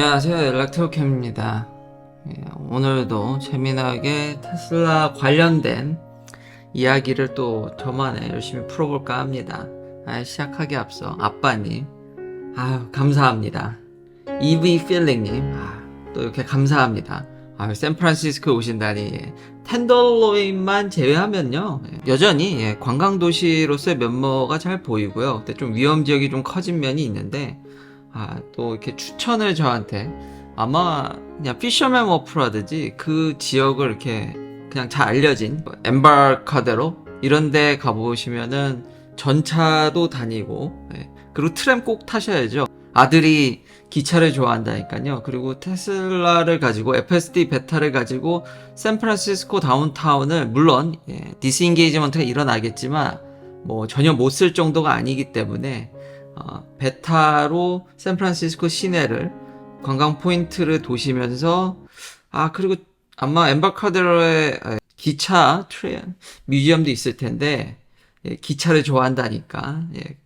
안녕하세요. 연락토캠입니다. 예, 오늘도 재미나게 테슬라 관련된 이야기를 또 저만의 열심히 풀어볼까 합니다. 아, 시작하기 앞서 아빠님, 아유, 감사합니다. EV 필링님, 아, 또 이렇게 감사합니다. 아, 샌프란시스코 오신다니. 예. 텐덜로인만 제외하면요. 예, 여전히 예, 관광도시로서의 면모가 잘 보이고요. 근데 좀 위험 지역이 좀 커진 면이 있는데, 아, 또 이렇게 추천을 저한테 아마 그냥 피셔맨 워프라든지 그 지역을 이렇게 그냥 잘 알려진 뭐 엠바카데로 이런 데 가보시면은 전차도 다니고 예. 그리고 트램 꼭 타셔야죠. 아들이 기차를 좋아한다니까요. 그리고 테슬라를 가지고 FSD 베타를 가지고 샌프란시스코 다운타운을 물론 예, 디스인게이지먼트가 일어나겠지만 뭐 전혀 못 쓸 정도가 아니기 때문에 어, 베타로 샌프란시스코 시내를 관광 포인트를 도시면서 아 그리고 아마 엠바카데로의 에, 기차 트레인 뮤지엄도 있을 텐데 예, 기차를 좋아한다니까 예,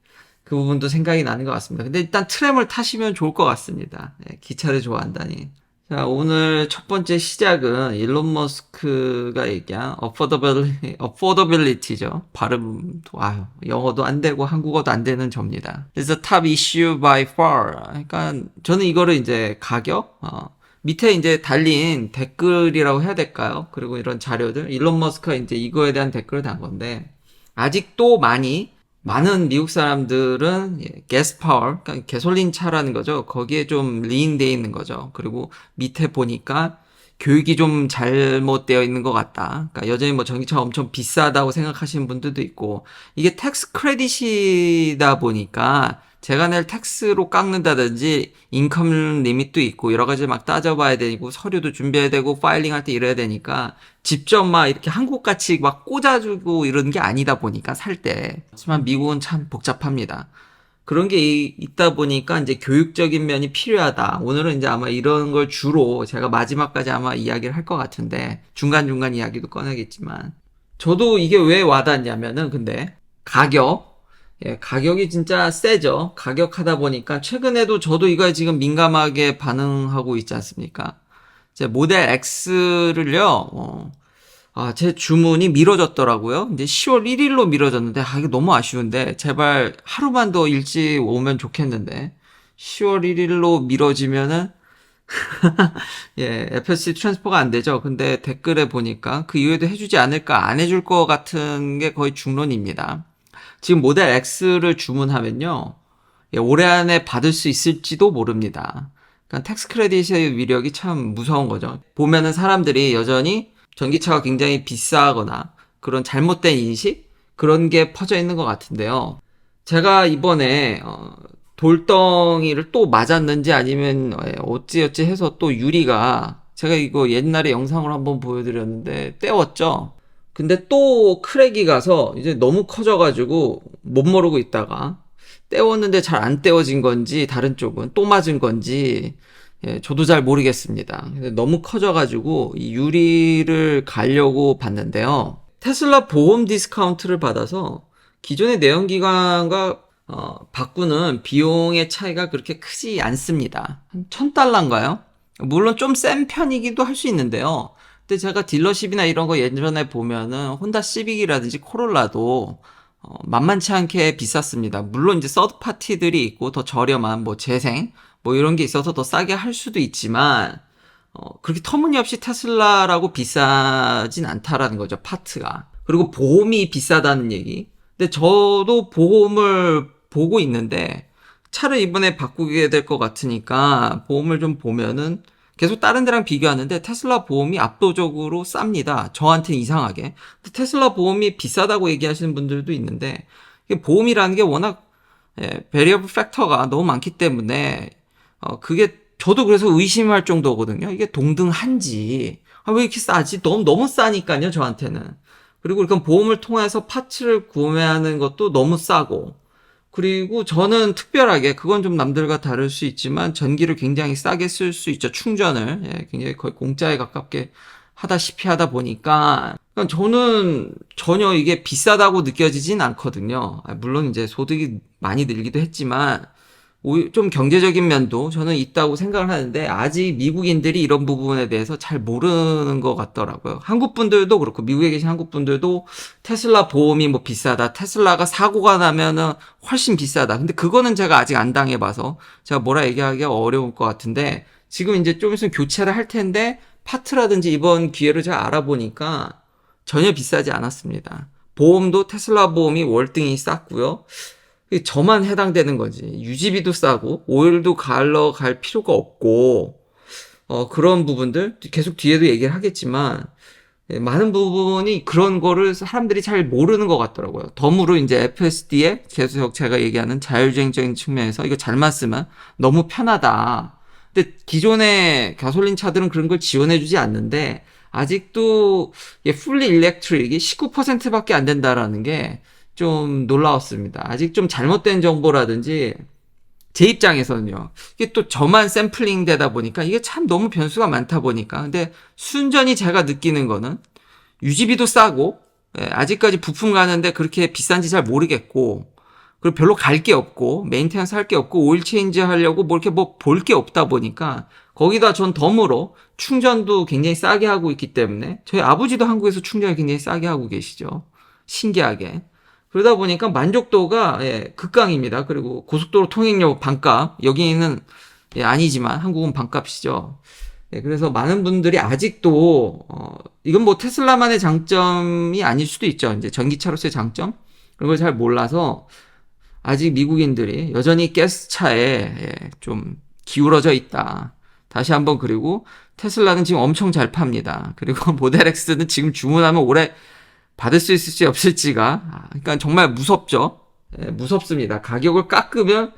그 부분도 생각이 나는 것 같습니다. 근데 일단 트램을 타시면 좋을 것 같습니다. 예, 기차를 좋아한다니. 자, 오늘 첫 번째 시작은 일론 머스크가 얘기한 affordability, affordability죠. 발음도, 아유, 영어도 안 되고 한국어도 안 되는 접니다. It's the top issue by far. 그러니까 저는 이거를 이제 가격, 어, 밑에 이제 달린 댓글이라고 해야 될까요? 그리고 이런 자료들, 일론 머스크가 이제 이거에 대한 댓글을 단 건데, 아직도 많이 많은 미국 사람들은 예, 가스 파워, 그러니까 개솔린 차라는 거죠. 거기에 좀 리인되어 있는 거죠. 그리고 밑에 보니까 교육이 좀 잘못되어 있는 것 같다. 그러니까 여전히 뭐 전기차가 엄청 비싸다고 생각하시는 분들도 있고 이게 텍스 크레딧이다 보니까 제가 낼 텍스로 깎는다든지 인컴 리밋도 있고 여러 가지 막 따져봐야 되고 서류도 준비해야 되고 파일링 할 때 이래야 되니까 직접 막 이렇게 한국 같이 막 꽂아주고 이런 게 아니다 보니까 살 때. 하지만 미국은 참 복잡합니다. 그런 게 이- 있다 보니까 이제 교육적인 면이 필요하다. 오늘은 이제 아마 이런 걸 주로 제가 마지막까지 아마 이야기를 할 것 같은데 중간중간 이야기도 꺼내겠지만 저도 이게 왜 와닿냐면은 근데 가격 예, 가격이 진짜 세죠. 가격 하다 보니까 최근에도 저도 이거에 지금 민감하게 반응하고 있지 않습니까? 제 모델 X를요, 어, 아, 제 주문이 미뤄졌더라고요. 이제 10월 1일로 미뤄졌는데, 아, 이게 너무 아쉬운데, 제발 하루만 더 일찍 오면 좋겠는데, 10월 1일로 미뤄지면은, 예, FSC 트랜스퍼가 안 되죠. 근데 댓글에 보니까 그 이후에도 해주지 않을까, 안 해줄 것 같은 게 거의 중론입니다. 지금 모델 X를 주문하면요, 예, 올해 안에 받을 수 있을지도 모릅니다. 그러니까 텍스 크레딧의 위력이 참 무서운 거죠. 보면은 사람들이 여전히 전기차가 굉장히 비싸거나 그런 잘못된 인식 그런 게 퍼져 있는 것 같은데요. 제가 이번에 어, 돌덩이를 또 맞았는지 아니면 예, 어찌어찌 해서 또 유리가 제가 이거 옛날에 영상으로 한번 보여드렸는데 떼웠죠. 근데 또 크랙이 가서 이제 너무 커져가지고 못 모르고 있다가 떼웠는데 잘 안 떼워진 건지 다른 쪽은 또 맞은 건지 예, 저도 잘 모르겠습니다. 너무 커져가지고 이 유리를 가려고 봤는데요. 테슬라 보험 디스카운트를 받아서 기존의 내연기관과 어, 바꾸는 비용의 차이가 그렇게 크지 않습니다. 한 1000달러인가요? 물론 좀 센 편이기도 할 수 있는데요. 근데 제가 딜러십이나 이런 거 예전에 보면은 혼다 시빅이라든지 코롤라도 어, 만만치 않게 비쌌습니다. 물론 이제 서드 파티들이 있고 더 저렴한 뭐 재생 뭐 이런 게 있어서 더 싸게 할 수도 있지만 어, 그렇게 터무니없이 테슬라라고 비싸진 않다라는 거죠, 파트가. 그리고 보험이 비싸다는 얘기. 근데 저도 보험을 보고 있는데 차를 이번에 바꾸게 될 것 같으니까 보험을 좀 보면은 계속 다른 데랑 비교하는데 테슬라 보험이 압도적으로 쌉니다. 저한테는 이상하게. 테슬라 보험이 비싸다고 얘기하시는 분들도 있는데 이게 보험이라는 게 워낙 예, 베리어블 팩터가 너무 많기 때문에 어, 그게 저도 그래서 의심할 정도거든요. 이게 동등한지 아, 왜 이렇게 싸지? 너무 너무 싸니까요, 저한테는. 그리고 이렇게 보험을 통해서 파츠를 구매하는 것도 너무 싸고 그리고 저는 특별하게 그건 좀 남들과 다를 수 있지만 전기를 굉장히 싸게 쓸 수 있죠. 충전을 예, 굉장히 거의 공짜에 가깝게 하다시피 하다 보니까 그러니까 저는 전혀 이게 비싸다고 느껴지진 않거든요. 아, 물론 이제 소득이 많이 늘기도 했지만 오- 좀 경제적인 면도 저는 있다고 생각을 하는데 아직 미국인들이 이런 부분에 대해서 잘 모르는 것 같더라고요. 한국 분들도 그렇고 미국에 계신 한국 분들도 테슬라 보험이 뭐 비싸다. 테슬라가 사고가 나면은 훨씬 비싸다. 근데 그거는 제가 아직 안 당해봐서 제가 뭐라 얘기하기가 어려울 것 같은데 지금 이제 좀 있으면 교체를 할 텐데 파트라든지 이번 기회를 제가 알아보니까 전혀 비싸지 않았습니다. 보험도 테슬라 보험이 월등히 쌌고요. 저만 해당되는 거지. 유지비도 싸고 오일도 갈러 갈 필요가 없고 어, 그런 부분들 계속 뒤에도 얘기를 하겠지만 예, 많은 부분이 그런 거를 사람들이 잘 모르는 것 같더라고요. 덤으로 이제 FSD에 계속 제가 얘기하는 자율주행적인 측면에서 이거 잘만 쓰면 너무 편하다. 근데 기존의 가솔린 차들은 그런 걸 지원해주지 않는데 아직도 이 풀리 일렉트릭이 19%밖에 안 된다라는 게 좀 놀라웠습니다. 아직 좀 잘못된 정보라든지 제 입장에서는요. 이게 또 저만 샘플링 되다 보니까 이게 참 너무 변수가 많다 보니까. 근데 순전히 제가 느끼는 거는 유지비도 싸고, 예, 아직까지 부품 가는데 그렇게 비싼지 잘 모르겠고, 그리고 별로 갈 게 없고, 메인테너스 할 게 없고, 오일 체인지 하려고 뭐 이렇게 뭐 볼 게 없다 보니까, 거기다 전 덤으로 충전도 굉장히 싸게 하고 있기 때문에, 저희 아버지도 한국에서 충전을 굉장히 싸게 하고 계시죠. 신기하게. 그러다 보니까 만족도가 예, 극강입니다. 그리고 고속도로 통행료 반값 여기는 예, 아니지만 한국은 반값이죠. 예, 그래서 많은 분들이 아직도 어, 이건 뭐 테슬라만의 장점이 아닐 수도 있죠. 이제 전기차로서의 장점 그런 걸 잘 몰라서 아직 미국인들이 여전히 가스차에 예, 좀 기울어져 있다. 다시 한번 그리고 테슬라는 지금 엄청 잘 팝니다. 그리고 모델 X는 지금 주문하면 올해 받을 수 있을지 없을지가 아, 그러니까 정말 무섭죠. 예, 무섭습니다. 가격을 깎으면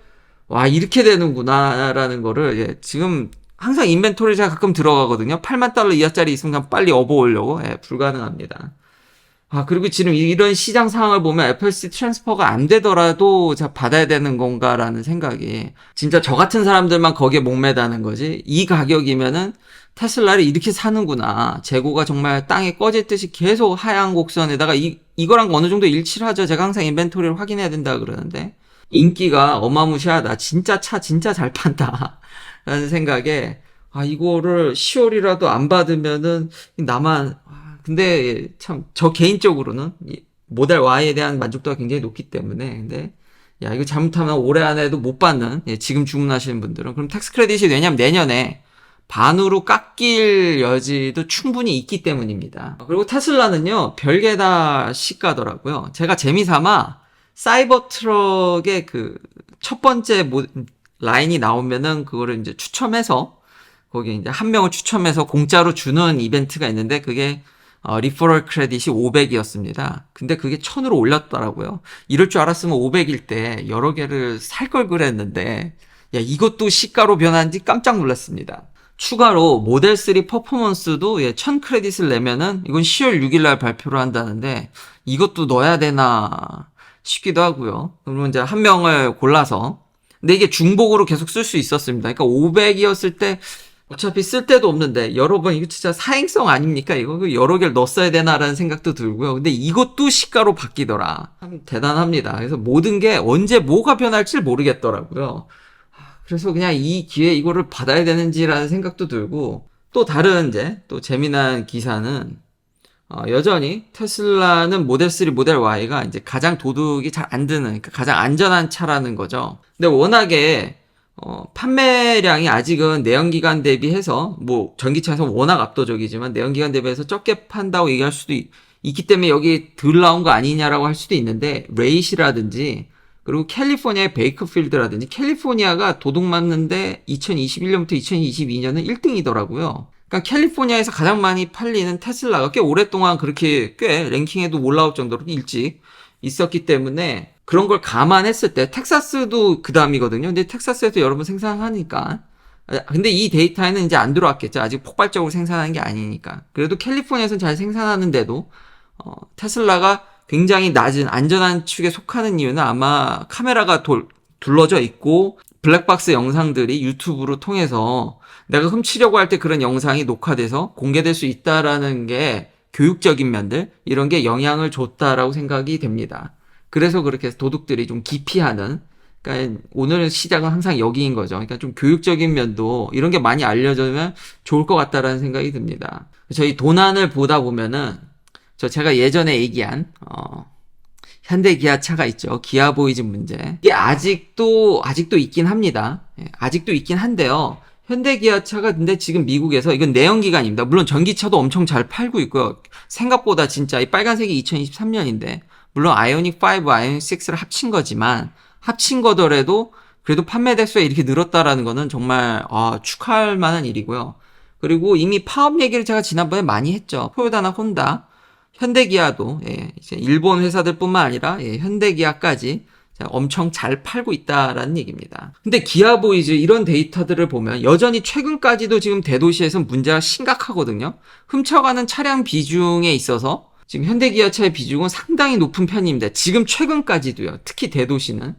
와 이렇게 되는구나라는 거를 예, 지금 항상 인벤토리 제가 가끔 들어가거든요. 8만 달러 이하짜리 있으면 빨리 업어오려고 예, 불가능합니다. 아 그리고 지금 이런 시장 상황을 보면 FLC 트랜스퍼가 안 되더라도 자 받아야 되는 건가라는 생각이 진짜 저 같은 사람들만 거기에 목매다는 거지? 이 가격이면은 테슬라를 이렇게 사는구나. 재고가 정말 땅에 꺼질 듯이 계속 하향 곡선에다가 이 이거랑 어느 정도 일치를 하죠. 제가 항상 인벤토리를 확인해야 된다 그러는데. 인기가 어마무시하다. 진짜 차 진짜 잘 판다. 라는 생각에 아 이거를 10월이라도 안 받으면은 나만 아, 근데 참 저 개인적으로는 이 모델 Y에 대한 만족도가 굉장히 높기 때문에 근데 야 이거 잘못하면 올해 안에도 못 받는 예, 지금 주문하시는 분들은 그럼 텍스 크레딧이 왜냐면 내년에 반으로 깎일 여지도 충분히 있기 때문입니다. 그리고 테슬라는요 별게 다 시가더라고요. 제가 재미삼아 사이버 트럭의 그 첫 번째 모- 라인이 나오면은 그거를 이제 추첨해서 거기 이제 한 명을 추첨해서 공짜로 주는 이벤트가 있는데 그게 어, 리퍼럴 크레딧이 500이었습니다. 근데 그게 1000으로 올렸더라고요. 이럴 줄 알았으면 500일 때 여러 개를 살 걸 그랬는데 야 이것도 시가로 변한지 깜짝 놀랐습니다. 추가로 모델 3 퍼포먼스도 예, 1000 크레딧을 내면은 이건 10월 6일 날 발표를 한다는데 이것도 넣어야 되나 싶기도 하고요. 그러면 이제 한 명을 골라서 근데 이게 중복으로 계속 쓸 수 있었습니다. 그러니까 500이었을 때 어차피 쓸 데도 없는데 여러분 이거 진짜 사행성 아닙니까? 이거 그 여러 개를 넣었어야 되나라는 생각도 들고요. 근데 이것도 시가로 바뀌더라. 참 대단합니다. 그래서 모든 게 언제 뭐가 변할지 모르겠더라고요. 그래서 그냥 이 기회에 이거를 받아야 되는지라는 생각도 들고 또 다른 이제 또 재미난 기사는 어, 여전히 테슬라는 모델 3, 모델 Y가 이제 가장 도둑이 잘 안 드는 그러니까 가장 안전한 차라는 거죠. 근데 워낙에 어, 판매량이 아직은 내연기관 대비해서 뭐 전기차에서 워낙 압도적이지만 내연기관 대비해서 적게 판다고 얘기할 수도 있, 기 때문에 여기 덜 나온 거 아니냐라고 할 수도 있는데 레이시라든지 그리고 캘리포니아의 베이커필드라든지 캘리포니아가 도둑 맞는데 2021년부터 2022년은 1등이더라고요. 그러니까 캘리포니아에서 가장 많이 팔리는 테슬라가 꽤 오랫동안 그렇게 꽤 랭킹에도 올라올 정도로 일찍 있었기 때문에 그런 걸 감안했을 때 텍사스도 그 다음이거든요. 근데 텍사스에도 여러분 생산하니까 아, 근데 이 데이터에는 이제 안 들어왔겠죠. 아직 폭발적으로 생산하는 게 아니니까. 그래도 캘리포니아에서는 잘 생산하는데도 어, 테슬라가 굉장히 낮은 안전한 축에 속하는 이유는 아마 카메라가 돌, 둘러져 있고 블랙박스 영상들이 유튜브로 통해서 내가 훔치려고 할 때 그런 영상이 녹화돼서 공개될 수 있다라는 게 교육적인 면들 이런 게 영향을 줬다라고 생각이 됩니다. 그래서 그렇게 도둑들이 좀 기피하는 그러니까 오늘 시작은 항상 여기인 거죠. 그러니까 좀 교육적인 면도 이런 게 많이 알려지면 좋을 것 같다라는 생각이 듭니다. 저희 도난을 보다 보면은 저 제가 예전에 얘기한 어 현대 기아차가 있죠. 기아 보이즈 문제. 이게 아직도 아직도 있긴 합니다. 예, 아직도 있긴 한데요. 현대 기아차가 근데 지금 미국에서 이건 내연기관입니다. 물론 전기차도 엄청 잘 팔고 있고요. 생각보다 진짜 이 빨간색이 2023년인데 물론 아이오닉 5, 아이오닉 6를 합친 거지만 합친 거더라도 그래도 판매 대수가 이렇게 늘었다라는 거는 정말 아, 축하할 만한 일이고요. 그리고 이미 파업 얘기를 제가 지난번에 많이 했죠. 토요다나 혼다, 현대기아도 예, 이제 일본 회사들뿐만 아니라 예, 현대기아까지 자, 엄청 잘 팔고 있다라는 얘기입니다. 근데 기아보이즈 이런 데이터들을 보면 여전히 최근까지도 지금 대도시에서 문제가 심각하거든요. 훔쳐가는 차량 비중에 있어서 지금 현대기아차의 비중은 상당히 높은 편입니다. 지금 최근까지도요. 특히 대도시는.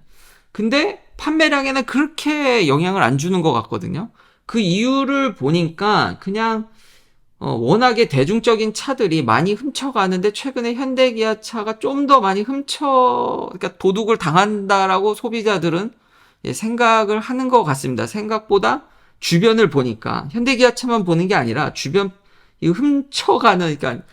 근데 판매량에는 그렇게 영향을 안 주는 것 같거든요. 그 이유를 보니까 그냥 어, 워낙에 대중적인 차들이 많이 훔쳐가는데 최근에 현대기아 차가 좀 더 많이 훔쳐, 그러니까 도둑을 당한다라고 소비자들은 예, 생각을 하는 것 같습니다. 생각보다 주변을 보니까 현대기아 차만 보는 게 아니라 주변 이 훔쳐가는 그러니까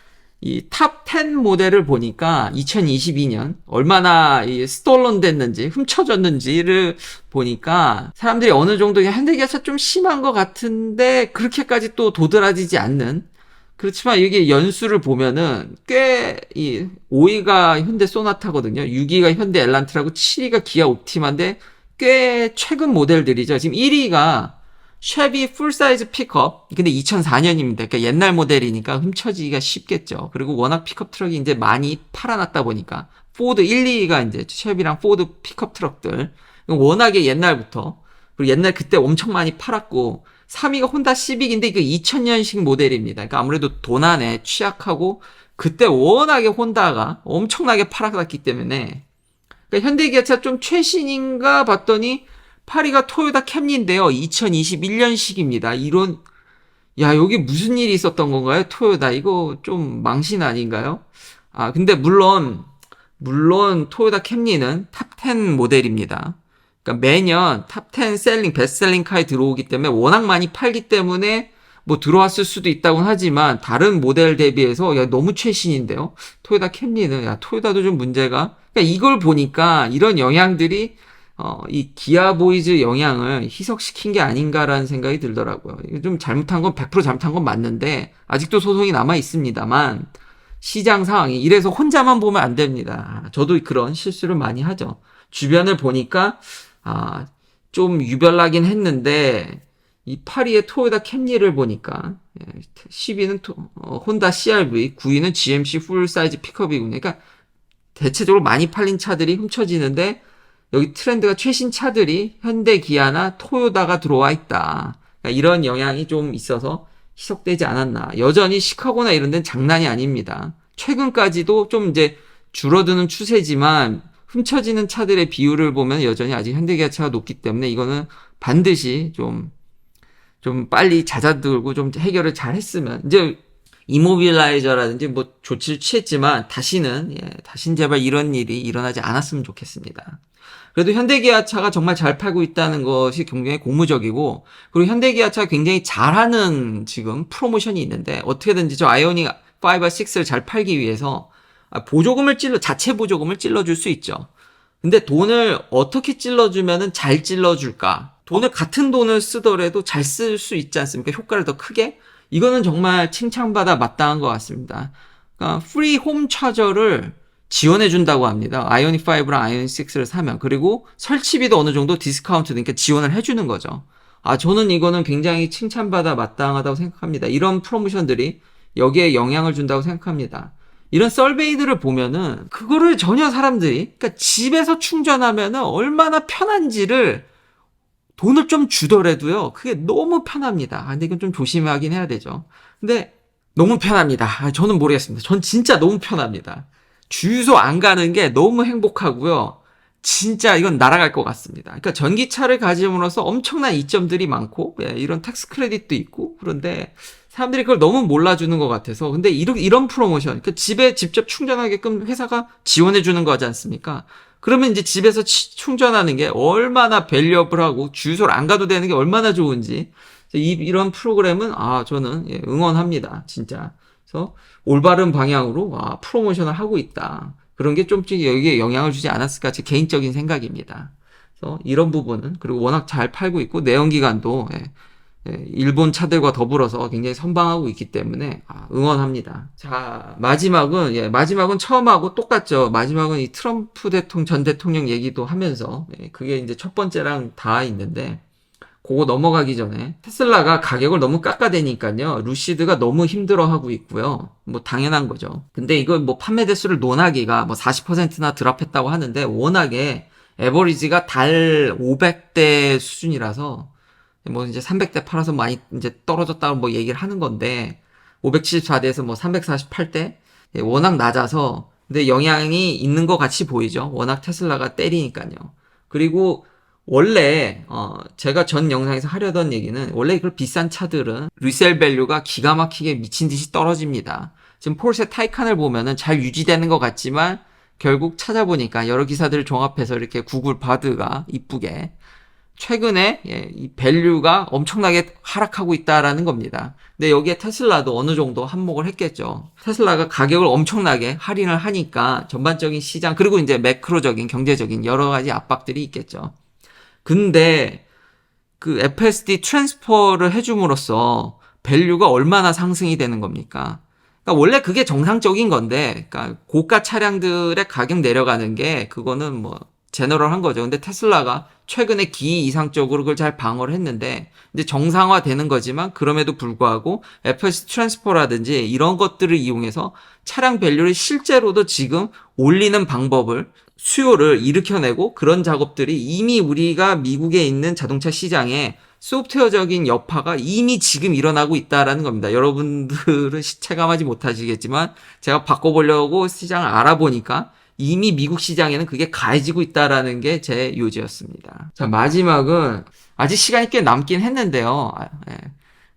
이 탑 10 모델을 보니까 2022년 얼마나 이 스톨런 됐는지 훔쳐졌는지를 보니까 사람들이 어느 정도 현대기아차 좀 심한 것 같은데 그렇게까지 또 도드라지지 않는 그렇지만 이게 연수를 보면은 꽤 이 5위가 현대 소나타거든요. 6위가 현대 엘란트라고 7위가 기아 옵티마인데 꽤 최근 모델들이죠. 지금 1위가 쉐비 풀사이즈 픽업. 근데 2004년입니다. 그러니까 옛날 모델이니까 훔쳐지기가 쉽겠죠. 그리고 워낙 픽업 트럭이 이제 많이 팔아놨다 보니까 포드 1, 2위가 이제 쉐비랑 포드 픽업 트럭들. 워낙에 옛날부터 그리고 옛날 그때 엄청 많이 팔았고 3위가 혼다 시빅인데 그 2000년식 모델입니다. 그러니까 아무래도 도난에 취약하고 그때 워낙에 혼다가 엄청나게 팔아갔기 때문에 그러니까 현대기아차 좀 최신인가 봤더니 8위가 토요타 캠리인데요. 2021년식입니다. 이런 야 여기 무슨 일이 있었던 건가요? 토요타 이거 좀 망신 아닌가요? 아 근데 물론 물론 토요타 캠리는 탑10 모델입니다. 그러니까 매년 탑10 셀링 베스트셀링 카에 들어오기 때문에 워낙 많이 팔기 때문에 뭐 들어왔을 수도 있다고는 하지만 다른 모델 대비해서 야 너무 최신인데요. 토요타 캠리는 야 토요타도 좀 문제가 그러니까 이걸 보니까 이런 영향들이 어, 이 기아 보이즈 영향을 희석시킨 게 아닌가라는 생각이 들더라고요. 좀 잘못한 건 100% 잘못한 건 맞는데 아직도 소송이 남아 있습니다만 시장 상황이 이래서 혼자만 보면 안 됩니다. 저도 그런 실수를 많이 하죠. 주변을 보니까 아, 좀 유별나긴 했는데 이 8위의 토요타 캠리를 보니까 10위는 토, 어, 혼다 CRV, 9위는 GMC 풀 사이즈 픽업이군요. 그러니까 대체적으로 많이 팔린 차들이 훔쳐지는데 여기 트렌드가 최신 차들이 현대 기아나 토요다가 들어와 있다. 그러니까 이런 영향이 좀 있어서 희석되지 않았나. 여전히 시카고나 이런 데는 장난이 아닙니다. 최근까지도 좀 이제 줄어드는 추세지만 훔쳐지는 차들의 비율을 보면 여전히 아직 현대기아 차가 높기 때문에 이거는 반드시 좀, 좀 빨리 잦아들고 좀 해결을 잘 했으면, 이제 이모빌라이저라든지 뭐 조치를 취했지만 다시는, 예, 다신 제발 이런 일이 일어나지 않았으면 좋겠습니다. 그래도 현대기아차가 정말 잘 팔고 있다는 것이 굉장히 고무적이고, 그리고 현대기아차가 굉장히 잘하는 지금 프로모션이 있는데, 어떻게든지 저 아이오닉 5와 6를 잘 팔기 위해서 아, 보조금을 찔러, 자체 보조금을 찔러줄 수 있죠. 근데 돈을 어떻게 찔러주면은 잘 찔러줄까? 돈을 같은 돈을 쓰더라도 잘 쓸 수 있지 않습니까? 효과를 더 크게? 이거는 정말 칭찬받아 마땅한 것 같습니다. 그러니까 프리 홈 차저를 지원해 준다고 합니다. 아이오닉 5랑 아이오닉 6를 사면 그리고 설치비도 어느 정도 디스카운트 그러니까 지원을 해 주는 거죠. 아 저는 이거는 굉장히 칭찬받아 마땅하다고 생각합니다. 이런 프로모션들이 여기에 영향을 준다고 생각합니다. 이런 썰베이들을 보면은 그거를 전혀 사람들이 그러니까 집에서 충전하면은 얼마나 편한지를 돈을 좀 주더라도요. 그게 너무 편합니다. 아, 근데 이건 좀 조심하긴 해야 되죠. 근데 너무 편합니다. 아, 저는 모르겠습니다. 전 진짜 너무 편합니다. 주유소 안 가는 게 너무 행복하고요. 진짜 이건 날아갈 것 같습니다. 그러니까 전기차를 가짐으로써 엄청난 이점들이 많고 예, 이런 텍스 크레딧도 있고 그런데 사람들이 그걸 너무 몰라주는 것 같아서 근데 이런, 이런 프로모션 그러니까 집에 직접 충전하게끔 회사가 지원해 주는 거지 않습니까? 그러면 이제 집에서 치- 충전하는 게 얼마나 밸류업을하고 주유소를 안 가도 되는 게 얼마나 좋은지. 이, 이런 프로그램은 아 저는 예, 응원합니다 진짜. 그래서 올바른 방향으로 아, 프로모션을 하고 있다. 그런 게 좀 여기에 영향을 주지 않았을까 제 개인적인 생각입니다. 그래서 이런 부분은 그리고 워낙 잘 팔고 있고 내연기관도 예, 예, 일본 차들과 더불어서 굉장히 선방하고 있기 때문에 아, 응원합니다. 자 마지막은 예, 마지막은 처음하고 똑같죠. 마지막은 이 트럼프 대통령 전 대통령 얘기도 하면서 예, 그게 이제 첫 번째랑 다 있는데 그거 넘어가기 전에 테슬라가 가격을 너무 깎아대니까요. 루시드가 너무 힘들어하고 있고요. 뭐 당연한 거죠. 근데 이거 뭐 판매 대수를 논하기가 뭐 40%나 드랍했다고 하는데 워낙에 에버리지가 달 500대 수준이라서 뭐 이제 300대 팔아서 많이 이제 떨어졌다고 뭐 얘기를 하는 건데 574대에서 뭐 348대 예, 워낙 낮아서 근데 영향이 있는 것 같이 보이죠. 워낙 테슬라가 때리니까요. 그리고 원래 어 제가 전 영상에서 하려던 얘기는 원래 그 비싼 차들은 리셀 밸류가 기가 막히게 미친 듯이 떨어집니다. 지금 폴세 타이칸을 보면은 잘 유지되는 것 같지만 결국 찾아보니까 여러 기사들을 종합해서 이렇게 구글 바드가 이쁘게 최근에 예, 이 밸류가 엄청나게 하락하고 있다라는 겁니다. 근데 여기에 테슬라도 어느 정도 한몫을 했겠죠. 테슬라가 가격을 엄청나게 할인을 하니까 전반적인 시장 그리고 이제 매크로적인 경제적인 여러 가지 압박들이 있겠죠. 근데 그 FSD 트랜스퍼를 해줌으로써 밸류가 얼마나 상승이 되는 겁니까? 그러니까 원래 그게 정상적인 건데, 그러니까 고가 차량들의 가격 내려가는 게 그거는 뭐 제너럴한 거죠. 근데 테슬라가 최근에 기이 이상적으로 그걸 잘 방어를 했는데 이제 정상화되는 거지만 그럼에도 불구하고 FS 트랜스퍼라든지 이런 것들을 이용해서 차량 밸류를 실제로도 지금 올리는 방법을 수요를 일으켜내고 그런 작업들이 이미 우리가 미국에 있는 자동차 시장에 소프트웨어적인 여파가 이미 지금 일어나고 있다라는 겁니다. 여러분들은 시- 체감하지 못하시겠지만 제가 바꿔보려고 시장을 알아보니까 이미 미국 시장에는 그게 가해지고 있다라는 게 제 요지였습니다. 자, 마지막은 아직 시간이 꽤 남긴 했는데요. 아, 예.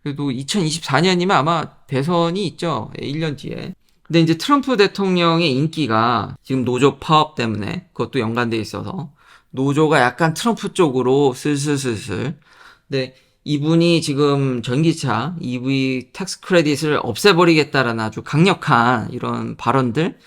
그래도 2024년이면 아마 대선이 있죠. 예, 1년 뒤에. 근데 이제 트럼프 대통령의 인기가 지금 노조 파업 때문에 그것도 연관돼 있어서 노조가 약간 트럼프 쪽으로 슬슬슬슬. 근데 이분이 지금 전기차 EV 텍스 크레딧을 없애버리겠다라는 아주 강력한 이런 발언들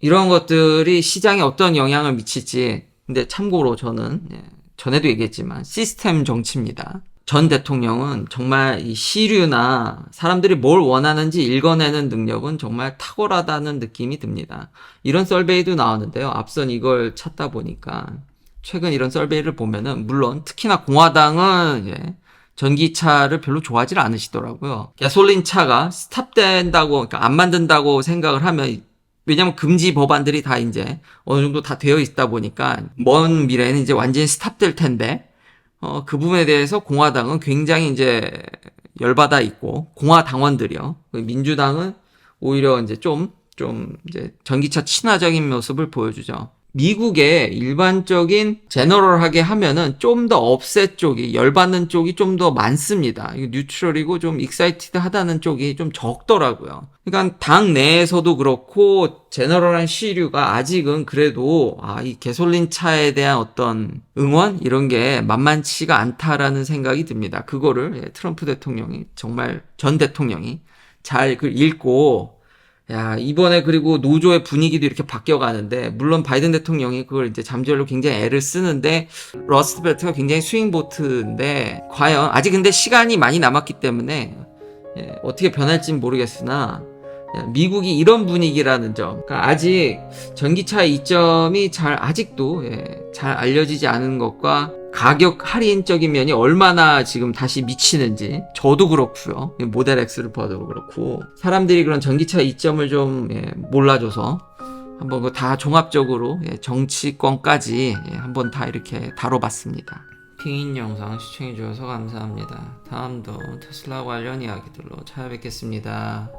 이런 것들이 시장에 어떤 영향을 미칠지 근데 참고로 저는 예, 전에도 얘기했지만 시스템 정치입니다. 전 대통령은 정말 이 시류나 사람들이 뭘 원하는지 읽어내는 능력은 정말 탁월하다는 느낌이 듭니다. 이런 썰베이도 나왔는데요. 앞선 이걸 찾다 보니까 최근 이런 썰베이를 보면은 물론 특히나 공화당은 예, 전기차를 별로 좋아하지 않으시더라고요. 가솔린 차가 스탑된다고 그러니까 안 만든다고 생각을 하면 왜냐면 금지 법안들이 다 이제 어느 정도 다 되어 있다 보니까 먼 미래에는 이제 완전히 스탑될 텐데 어, 그 부분에 대해서 공화당은 굉장히 이제 열받아 있고 공화 당원들이요. 그 민주당은 오히려 이제 좀, 좀 이제 전기차 친화적인 모습을 보여주죠. 미국의 일반적인 제너럴하게 하면은 좀 더 업셋 쪽이 열받는 쪽이 좀 더 많습니다. 뉴트럴이고 좀 익사이티드 하다는 쪽이 좀 적더라고요. 그러니까 당 내에서도 그렇고 제너럴한 시류가 아직은 그래도 아, 이 개솔린 차에 대한 어떤 응원 이런 게 만만치가 않다라는 생각이 듭니다. 그거를 예, 트럼프 대통령이 정말 전 대통령이 잘그 읽고 야, 이번에 그리고 노조의 분위기도 이렇게 바뀌어 가는데, 물론 바이든 대통령이 그걸 이제 잠재울로 굉장히 애를 쓰는데, 러스트벨트가 굉장히 스윙보트인데, 과연, 아직 근데 시간이 많이 남았기 때문에, 예, 어떻게 변할진 모르겠으나, 예, 미국이 이런 분위기라는 점, 그러니까 아직 전기차의 이점이 잘, 아직도, 예, 잘 알려지지 않은 것과, 가격 할인적인 면이 얼마나 지금 다시 미치는지. 저도 그렇고요. 모델 X를 봐도 그렇고. 사람들이 그런 전기차 이점을 좀 예, 몰라줘서 한번 그다 종합적으로 예, 정치권까지 예, 한번 다 이렇게 다뤄봤습니다. 핑인 영상 시청해주셔서 감사합니다. 다음도 테슬라 관련 이야기들로 찾아뵙겠습니다